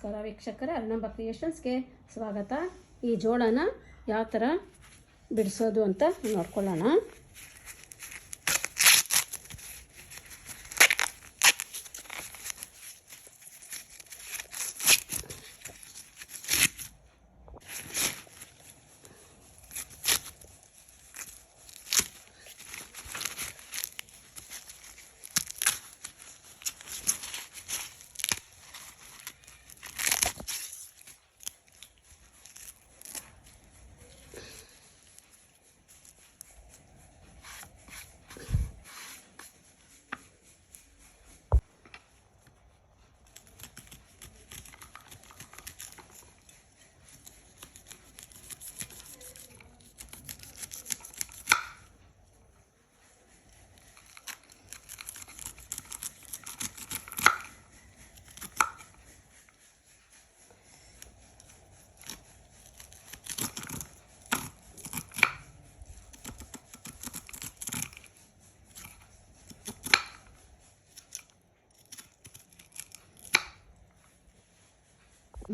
ನಮಸ್ಕಾರ ವೀಕ್ಷಕರೇ ಅರ್ಣಂಬ ಕ್ರಿಯೇಷನ್ಸ್ಗೆ ಸ್ವಾಗತ. ಈ ಜೋಳನ ಯಾವ ಥರ ಬಿಡಿಸೋದು ಅಂತ ನೋಡ್ಕೊಳ್ಳೋಣ.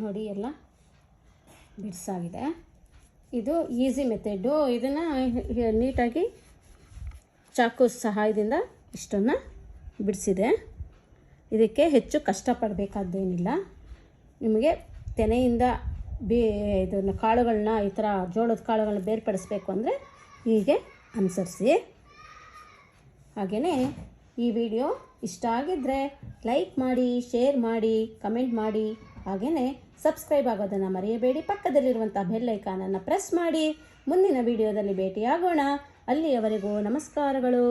ನೋಡಿ ಎಲ್ಲ ಬಿಡ್ಸಾಗಿದೆ. ಇದು ಈಸಿ ಮೆಥೆಡ್ಡು ಇದನ್ನು ನೀಟಾಗಿ ಚಾಕು ಸಹಾಯದಿಂದ ಇಷ್ಟನ್ನು ಬಿಡಿಸಿದೆ. ಇದಕ್ಕೆ ಹೆಚ್ಚು ಕಷ್ಟಪಡಬೇಕಾದ್ದೇನಿಲ್ಲ. ನಿಮಗೆ ತೆನೆಯಿಂದ ಬೇ ಇದನ್ನು ಕಾಳುಗಳನ್ನ ಈ ಥರ ಜೋಳದ ಕಾಳುಗಳನ್ನ ಬೇರ್ಪಡಿಸ್ಬೇಕು ಅಂದರೆ ಹೀಗೆ ಅನುಸರಿಸಿ. ಹಾಗೆಯೇ ಈ ವಿಡಿಯೋ ಇಷ್ಟ ಆಗಿದ್ದರೆ ಲೈಕ್ ಮಾಡಿ ಶೇರ್ ಮಾಡಿ ಕಮೆಂಟ್ ಮಾಡಿ. ಹಾಗೆಯೇ ಸಬ್ಸ್ಕ್ರೈಬ್ ಆಗೋದನ್ನು ಮರೆಯಬೇಡಿ. ಪಕ್ಕದಲ್ಲಿರುವಂಥ ಬೆಲ್ಲೈಕಾನನ್ನು ಪ್ರೆಸ್ ಮಾಡಿ. ಮುಂದಿನ ವಿಡಿಯೋದಲ್ಲಿ ಭೇಟಿಯಾಗೋಣ. ಅಲ್ಲಿಯವರೆಗೂ ನಮಸ್ಕಾರಗಳು.